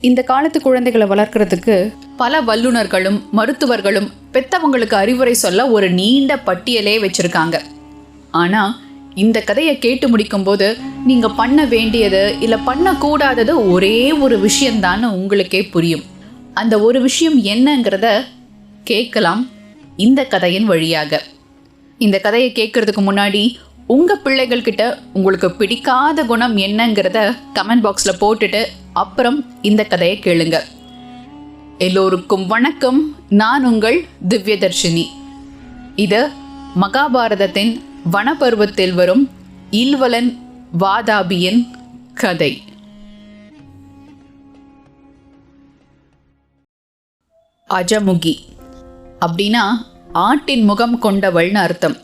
இந்த காலத்து குழந்தைகளை வளர்க்கறதுக்கு பல வல்லுநர்களும் மருத்துவர்களும் பெத்தவங்களுக்கு அறிவுரை சொல்ல ஒரு நீண்ட பட்டியலே வச்சிருக்காங்க. ஆனா இந்த கதையை கேட்டு முடிக்கும்போது நீங்க பண்ண வேண்டியது இல்ல பண்ணக்கூடாதது ஒரே ஒரு விஷயம்தான்னு உங்களுக்கே புரியும். அந்த ஒரு விஷயம் என்னங்கிறத கேட்கலாம் இந்த கதையின் வழியாக. இந்த கதையை கேட்கறதுக்கு முன்னாடி உங்கள் பிள்ளைகள்கிட்ட உங்களுக்கு பிடிக்காத குணம் என்னங்கிறத கமெண்ட் பாக்ஸில் போட்டுட்டு அப்புறம் இந்த கதையை கேளுங்க. எல்லோருக்கும் வணக்கம். நான் உங்கள் திவ்யதர்ஷினி. இது மகாபாரதத்தின் வனப்பருவத்தில் வரும் இல்வலன் வாதாபியின் கதை. அஜமுகி. அப்படின்னா ஆட்டின் முகம் கொண்டவள்னு அர்த்தம்.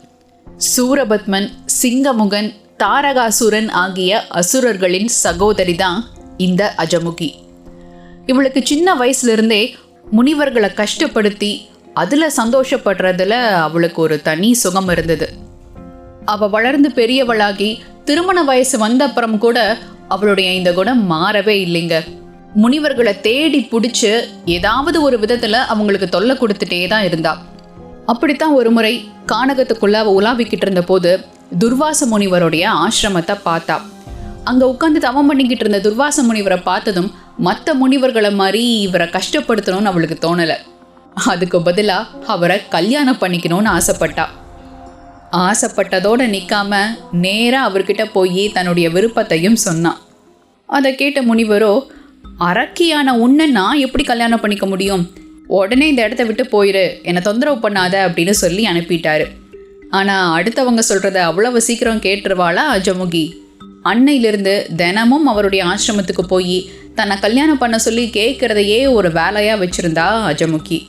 சூரபத்மன் சிங்கமுகன் தாரகாசுரன் ஆகிய அசுரர்களின் சகோதரி தான் இந்த அஜமுகி. இவளுக்கு சின்ன வயசுல இருந்தே முனிவர்களை கஷ்டப்படுத்தி அதில் சந்தோஷப்படுறதுல அவளுக்கு ஒரு தனி சுகம் இருந்தது. அவள் வளர்ந்து பெரியவளாகி திருமண வயசு வந்த அப்புறம் கூட அவளுடைய இந்த குணம் மாறவே இல்லைங்க. முனிவர்களை தேடி பிடிச்சி ஏதாவது ஒரு விதத்தில் அவங்களுக்கு தொல்லை கொடுத்துட்டே தான் இருந்தாள் அப்படித்தான் ஒரு முறை கானகத்துக்குள்ள அவள் உலாவிக்கிட்டு இருந்த போது துர்வாச முனிவருடைய ஆசிரமத்தை பார்த்தா. அங்க உட்காந்து தவம் பண்ணிக்கிட்டு இருந்த துர்வாச முனிவரை பார்த்ததும் மற்ற முனிவர்களை மாதிரி இவரை கஷ்டப்படுத்தணும்னு அவளுக்கு தோணல. அதுக்கு பதிலா அவரை கல்யாணம் பண்ணிக்கணும்னு ஆசைப்பட்டா. ஆசைப்பட்டதோட நிற்காம நேராக அவர்கிட்ட போய் தன்னுடைய விருப்பத்தையும் சொன்னான் அதை கேட்ட முனிவரோ அரக்கியான உன்னை நான் எப்படி கல்யாணம் பண்ணிக்க முடியும்? உடனே இந்த இடத்த விட்டு போயிரு. என்னை தொந்தரவு பண்ணாத அப்படின்னு சொல்லி அனுப்பிட்டாரு. ஆனால் அடுத்தவங்க சொல்கிறத அவ்வளவு சீக்கிரம் கேட்டுருவாளா அஜமுகி? அன்னையிலிருந்து தினமும் அவருடைய ஆசிரமத்துக்கு போய் தன்னை கல்யாணம் பண்ண சொல்லி கேட்குறதையே ஒரு வேலையாக வச்சுருந்தா அஜமுகி.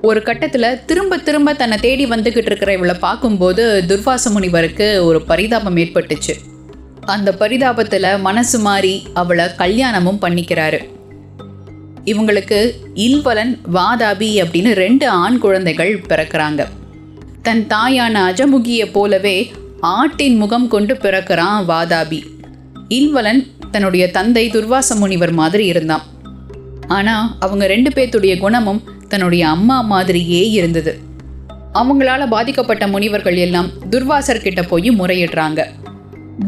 ஒரு கட்டத்தில் திரும்ப திரும்ப தன்னை தேடி வந்துக்கிட்டு இருக்கிற இவளை பார்க்கும்போது துர்வாச முனிவருக்கு ஒரு பரிதாபம் ஏற்பட்டுச்சு. அந்த பரிதாபத்தில் மனசு மாறி அவளை கல்யாணமும் பண்ணிக்கிறாரு. இவங்களுக்கு இல்வலன் வாதாபி அப்படின்னு ரெண்டு ஆண் குழந்தைகள் பிறக்கிறாங்க. தன் தாயான அஜமுகியை போலவே ஆட்டின் முகம் கொண்டு பிறக்கிறான் வாதாபி. இல்வலன் தன்னுடைய தந்தை துர்வாச முனிவர் மாதிரி இருந்தான். ஆனால் அவங்க ரெண்டு பேர்த்துடைய குணமும் தன்னுடைய அம்மா மாதிரியே இருந்தது. அவங்களால பாதிக்கப்பட்ட முனிவர்கள் எல்லாம் துர்வாசர்கிட்ட போய் முறையிடுறாங்க.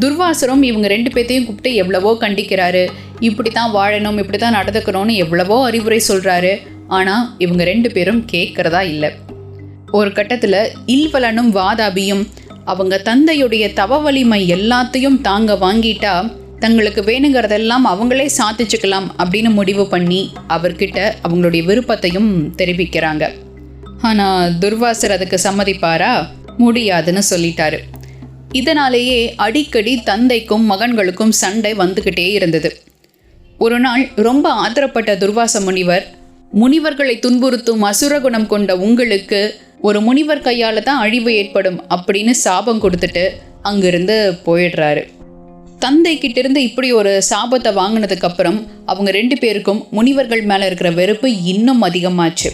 துர்வாசரும் இவங்க ரெண்டு பேர்த்தையும் கூப்பிட்டு எவ்வளவோ கண்டிக்கிறாரு. இப்படி தான் வாழணும் இப்படி தான் நடந்துக்கணும்னு எவ்வளவோ அறிவுரை சொல்கிறாரு ஆனால் இவங்க ரெண்டு பேரும் கேட்குறதா இல்லை. ஒரு கட்டத்தில் இல்வலனும் வாதாபியும் அவங்க தந்தையுடைய தவ வலிமை எல்லாத்தையும் தாங்க வாங்கிட்டா தங்களுக்கு வேணுங்கிறதெல்லாம் அவங்களே சாதிச்சுக்கலாம் அப்படின்னு முடிவு பண்ணி அவர்கிட்ட அவங்களுடைய விருப்பத்தையும் தெரிவிக்கிறாங்க. ஆனால் துர்வாசர் அதுக்கு சம்மதிப்பாரா? முடியாதுன்னு சொல்லிட்டாரு. இதனாலேயே அடிக்கடி தந்தைக்கும் மகன்களுக்கும் சண்டை வந்துக்கிட்டே இருந்தது. ஒரு நாள் ரொம்ப ஆத்திரப்பட்ட துர்வாச முனிவர் முனிவர்களை துன்புறுத்தும் அசுரகுணம் கொண்ட உங்களுக்கு ஒரு முனிவர் கையால் தான் அழிவு ஏற்படும் அப்படின்னு சாபம் கொடுத்துட்டு அங்கிருந்து போயிடுறாரு. தந்தை கிட்ட இருந்து இப்படி ஒரு சாபத்தை வாங்கினதுக்கு அப்புறம் அவங்க ரெண்டு பேருக்கும் முனிவர்கள் மேலே இருக்கிற வெறுப்பு இன்னும் அதிகமாச்சு.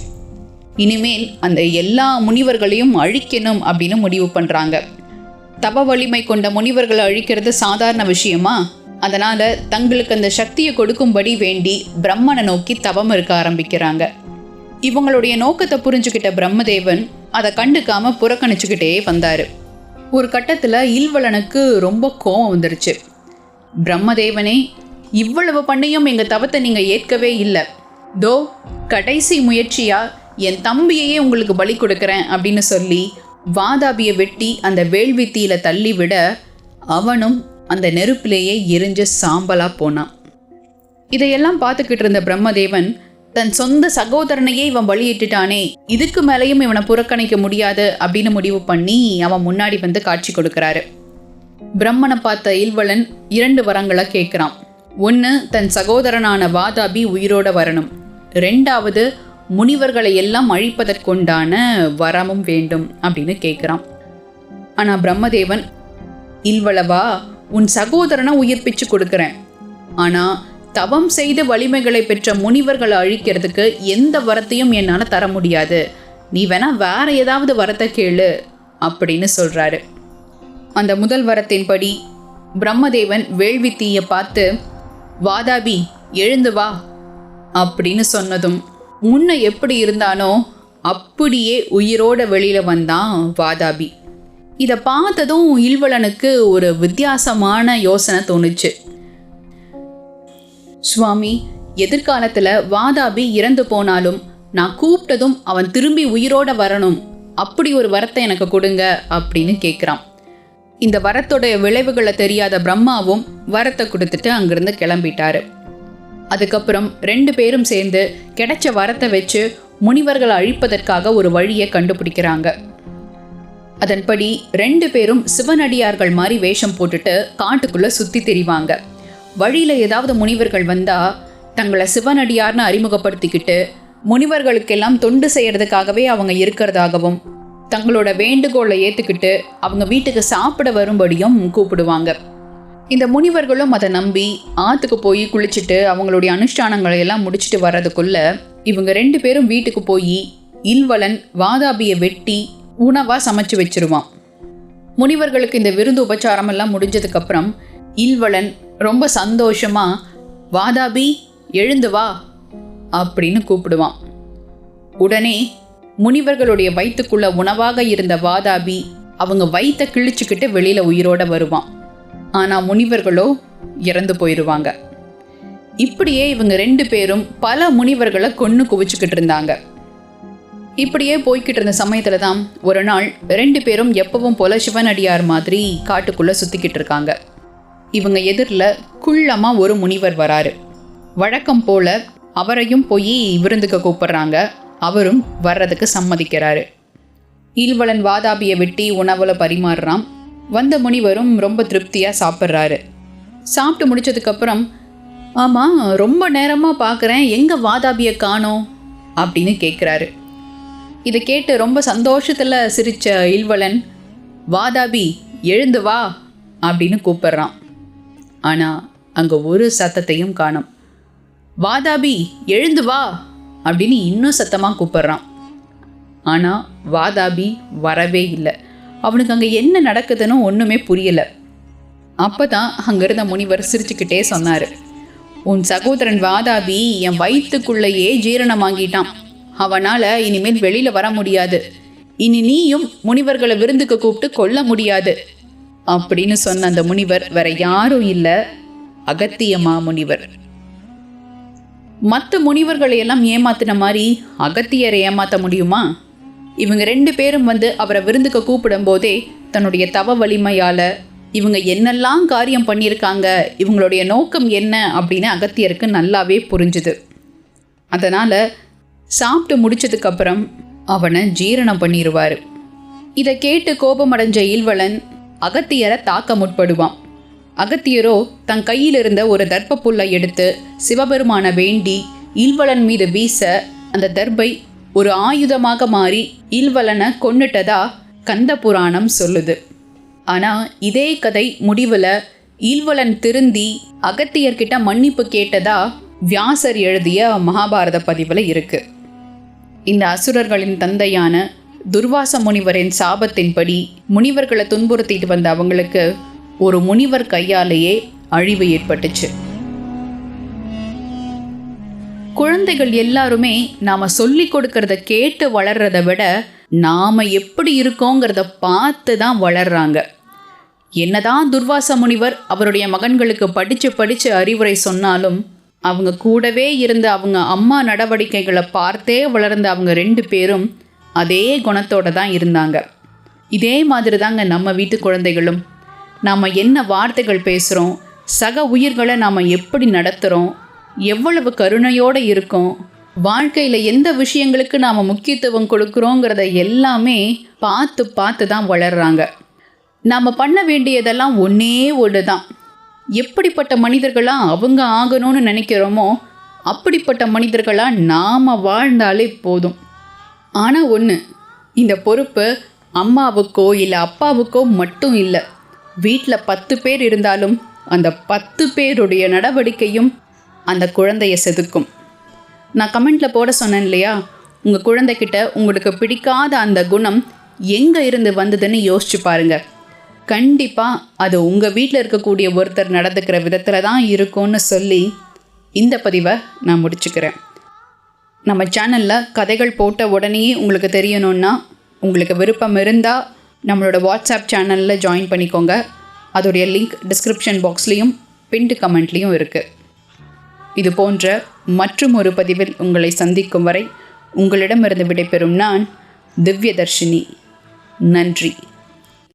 இனிமேல் அந்த எல்லா முனிவர்களையும் அழிக்கணும் அப்படின்னு முடிவு பண்ணுறாங்க தப வலிமை கொண்ட முனிவர்களை அழிக்கிறது சாதாரண விஷயமா? அதனால தங்களுக்கு அந்த சக்தியை கொடுக்கும்படி வேண்டி பிரம்மனை நோக்கி தவம் இருக்க ஆரம்பிக்கிறாங்க. இவங்களுடைய நோக்கத்தை புரிஞ்சுக்கிட்ட பிரம்மதேவன் அதை கண்டுக்காம புறக்கணிச்சுக்கிட்டே வந்தார். ஒரு கட்டத்தில் இல்வலனுக்கு ரொம்ப கோபம் வந்துருச்சு. பிரம்மதேவனே இவ்வளவு பண்ணியும் எங்கள் தவத்தை நீங்கள் ஏற்கவே இல்லை. தோ கடைசி முயற்சியாக என் தம்பியையே உங்களுக்கு பலி கொடுக்குறேன் அப்படின்னு சொல்லி வாதாபியை வெட்டி அந்த வேள்வித்தீயில தள்ளிவிட அவனும் அந்த நெருப்பிலேயே எரிஞ்ச சாம்பலா போனான். இதையெல்லாம் பார்த்துக்கிட்டு இருந்த பிரம்மதேவன் தன் சொந்த சகோதரனையே இவன் வழியிட்டுட்டானே இதுக்கு மேலேயும் இவனை புறக்கணிக்க முடியாது அப்படின்னு முடிவு பண்ணி அவன் முன்னாடி வந்து காட்சி கொடுக்கறாரு. பிரம்மனை பார்த்த இல்வலன் இரண்டு வரங்களை கேட்குறான். ஒன்று தன் சகோதரனான வாதாபி உயிரோட வரணும். ரெண்டாவது முனிவர்களை எல்லாம் அழிப்பதற்குண்டான வரமும் வேண்டும் அப்படின்னு கேட்குறான் ஆனால் பிரம்மதேவன் இல்வளவா உன் சகோதரனை உயிர்ப்பிச்சு கொடுக்குறேன். ஆனால் தவம் செய்து வலிமைகளை பெற்ற முனிவர்களை அழிக்கிறதுக்கு எந்த வரத்தையும் என்னால் தர முடியாது. நீ வேணா வேற ஏதாவது வரத்தை கேளு அப்படின்னு சொல்கிறாரு அந்த முதல் வரத்தின்படி பிரம்மதேவன் வேள்வி தீயை பார்த்து வாதாபி எழுந்து வா அப்படின்னு சொன்னதும் முன்ன எப்படி இருந்தானோ அப்படியே உயிரோட வெளியில வந்தான் வாதாபி. இதை பார்த்ததும் இல்வலனுக்கு ஒரு வித்தியாசமான யோசனை தோணுச்சு. சுவாமி எதிர்காலத்துல வாதாபி இறந்து போனாலும் நான் கூப்பிட்டதும் அவன் திரும்பி உயிரோட வரணும். அப்படி ஒரு வரத்தை எனக்கு கொடுங்க அப்படின்னு கேட்குறான் இந்த வரத்தோடைய விளைவுகளை தெரியாத பிரம்மாவும் வரத்தை கொடுத்துட்டு அங்கிருந்து கிளம்பிட்டாரு. அதுக்கப்புறம் ரெண்டு பேரும் சேர்ந்து கிடைச்ச வரத்தை வச்சு முனிவர்களை அழிப்பதற்காக ஒரு வழியை கண்டுபிடிக்கிறாங்க. அதன்படி ரெண்டு பேரும் சிவனடியார்கள் மாதிரி வேஷம் போட்டுட்டு காட்டுக்குள்ளே சுற்றி தெரிவாங்க. வழியில் ஏதாவது முனிவர்கள் வந்தால் தங்களை சிவனடியார்னு அறிமுகப்படுத்திக்கிட்டு முனிவர்களுக்கெல்லாம் தொண்டு செய்கிறதுக்காகவே அவங்க இருக்கிறதாகவும் தங்களோட வேண்டுகோளை ஏற்றுக்கிட்டு அவங்க வீட்டுக்கு சாப்பிட வரும்படியும் கூப்பிடுவாங்க. இந்த முனிவர்களும் அதை நம்பி ஆற்றுக்கு போய் குளிச்சுட்டு அவங்களுடைய அனுஷ்டானங்களை எல்லாம் முடிச்சுட்டு வர்றதுக்குள்ள இவங்க ரெண்டு பேரும் வீட்டுக்கு போய் இல்வலன் வாதாபியை வெட்டி உணவாக சமைச்சு வச்சிருவான். முனிவர்களுக்கு இந்த விருந்து உபச்சாரம் எல்லாம் முடிஞ்சதுக்கப்புறம் இல்வலன் ரொம்ப சந்தோஷமாக வாதாபி எழுந்து வா அப்படின்னு கூப்பிடுவான். உடனே முனிவர்களுடைய வயிற்றுக்குள்ள உணவாக இருந்த வாதாபி அவங்க வயிற்ற கிழிச்சுக்கிட்டு வெளியில் உயிரோட வருவான். ஆனால் முனிவர்களோ இறந்து போயிடுவாங்க இப்படியே இவங்க ரெண்டு பேரும் பல முனிவர்களை கொன்று குவிச்சுக்கிட்டு இருந்தாங்க. இப்படியே போய்கிட்டு இருந்த சமயத்தில் தான் ஒரு நாள் ரெண்டு பேரும் எப்பவும் போல சிவனடியார் மாதிரி காட்டுக்குள்ளே சுற்றிக்கிட்டு இருக்காங்க. இவங்க எதிரில் குள்ளமாக ஒரு முனிவர் வராரு. வழக்கம் போல அவரையும் போய் விருந்துக்கு கூப்பிட்றாங்க. அவரும் வர்றதுக்கு சம்மதிக்கிறாரு. ஈழ்வளன் வாதாபியை வெட்டி உணவில் பரிமாறுறான். வந்த முனிவரும் ரொம்ப திருப்தியாக சாப்பிட்றாரு. சாப்பிட்டு முடிச்சதுக்கப்புறம் ஆமாம் ரொம்ப நேரமாக பார்க்குறேன் எங்கே வாதாபியை காணோம்? அப்படின்னு கேட்குறாரு இதை கேட்டு ரொம்ப சந்தோஷத்தில் சிரித்த இல்வலன் வாதாபி எழுந்து வா அப்படின்னு கூப்பிட்றான். ஆனால் அங்கே ஒரு சத்தத்தையும் காணும். வாதாபி எழுந்து வா அப்படின்னு இன்னும் சத்தமாக கூப்பிட்றான். ஆனால் வாதாபி வரவே இல்லை. அவனுக்கு அங்கே என்ன நடக்குதுன்னு ஒன்றுமே புரியலை. அப்போ தான் அங்கே இருந்த முனிவர் சிரிச்சுக்கிட்டே சொன்னார். உன் சகோதரன் வாதாபி என் வயிற்றுக்குள்ளேயே ஜீரணமாகிட்டான். அவனால் இனிமேல் வெளியில் வர முடியாது. இனி நீயும் முனிவர்களை விருந்துக்கு கூப்பிட்டு கொல்ல முடியாது. அப்படின்னு சொன்ன அந்த முனிவர் வேற யாரும் இல்லை. அகத்தியமா முனிவர் மற்ற முனிவர்களை எல்லாம் ஏமாத்தின மாதிரி அகத்தியரை ஏமாற்ற முடியுமா? இவங்க ரெண்டு பேரும் வந்து அவரை விருந்துக்கு கூப்பிடும் போதே தன்னுடைய தவ வலிமையால இவங்க என்னெல்லாம் காரியம் பண்ணியிருக்காங்க இவங்களுடைய நோக்கம் என்ன அப்படின்னு அகத்தியருக்கு நல்லாவே புரிஞ்சுது. அதனால் சாப்பிட்டு முடிச்சதுக்கப்புறம் அவனை ஜீரணம் பண்ணிடுவார் இதை கேட்டு கோபமடைஞ்ச இல்வளன் அகத்தியரை தாக்க முற்படுவான். அகத்தியரோ தன் கையில் இருந்த ஒரு தர்ப்ப புல்லை எடுத்து சிவபெருமான வேண்டி இல்வளன் மீது வீச அந்த தர்பை ஒரு ஆயுதமாக மாறி ஈல்வலனை கொன்னுட்டதா கந்த புராணம் சொல்லுது. ஆனால் இதே கதை முடிவில் ஈல்வலன் திருந்தி அகத்தியர்கிட்ட மன்னிப்பு கேட்டதா வியாசர் எழுதிய மகாபாரத பதிவில் இருக்கு. இந்த அசுரர்களின் தந்தையான துர்வாச முனிவரின் சாபத்தின்படி முனிவர்களை துன்புறுத்திட்டு வந்த அவங்களுக்கு ஒரு முனிவர் கையாலேயே அழிவு ஏற்பட்டுச்சு. குழந்தைகள் எல்லாருமே நாம சொல்லி கொடுக்கறத கேட்டு வளர்றத விட நாம எப்படி இருக்கோங்கிறத பார்த்து தான் வளர்றாங்க. என்னதான் துர்வாச முனிவர் அவருடைய மகன்களுக்கு படிச்சு படிச்சு அறிவுரை சொன்னாலும் அவங்க கூடவே இருந்து அவங்க அம்மா நடவடிக்கைகளை பார்த்தே வளர்ந்த அவங்க ரெண்டு பேரும் அதே குணத்தோடு தான் இருந்தாங்க. இதே மாதிரி தாங்க நம்ம வீட்டு குழந்தைகளும். நாம் என்ன வார்த்தைகள் பேசுகிறோம் சக உயிர்களை நாம் எப்படி நடத்துகிறோம் எவ்வளவு கருணையோடு இருக்கோம். வாழ்க்கையில் எந்த விஷயங்களுக்கு நாம் முக்கியத்துவம் கொடுக்குறோங்கிறத எல்லாமே பார்த்து பார்த்து தான் வளர்கிறாங்க நாம் பண்ண வேண்டியதெல்லாம் ஒன்றே ஒன்று தான் எப்படிப்பட்ட மனிதர்களாக அவங்க ஆகணும்னு நினைக்கிறோமோ அப்படிப்பட்ட மனிதர்களாக நாம் வாழ்ந்தாலே போதும். ஆனால் ஒன்று இந்த பொறுப்பு அம்மாவுக்கோ இல்லை அப்பாவுக்கோ மட்டும் இல்லை. வீட்டில் பத்து பேர் இருந்தாலும் அந்த பத்து பேருடைய நடவடிக்கையும் அந்த குழந்தைய செதுக்கும். நான் கமெண்ட்டில் போட சொன்னேன் இல்லையா? உங்கள் குழந்தைகிட்ட உங்களுக்கு பிடிக்காத அந்த குணம் எங்கே இருந்து வந்ததுன்னு யோசிச்சு பாருங்க. கண்டிப்பாக அது உங்கள் வீட்டில் இருக்கக்கூடிய ஒருத்தர் நடந்துக்கிற விதத்தில் தான் இருக்கும்னு சொல்லி இந்த பதிவை நான் முடிச்சுக்கிறேன். நம்ம சேனலில் கதைகள் போட்ட உடனேயே உங்களுக்கு தெரியணுன்னா உங்களுக்கு விருப்பம் இருந்தால் நம்மளோட வாட்ஸ்அப் சேனலில் ஜாயின் பண்ணிக்கோங்க. அதோடைய லிங்க் டிஸ்கிரிப்ஷன் பாக்ஸ்லேயும் பின்டு கமெண்ட்லேயும் இருக்குது இது போன்ற மற்றும் ஒரு பதிவில் உங்களை சந்திக்கும் வரை உங்களிடமிருந்து விடைபெறும் நான் திவ்யதர்ஷினி. நன்றி.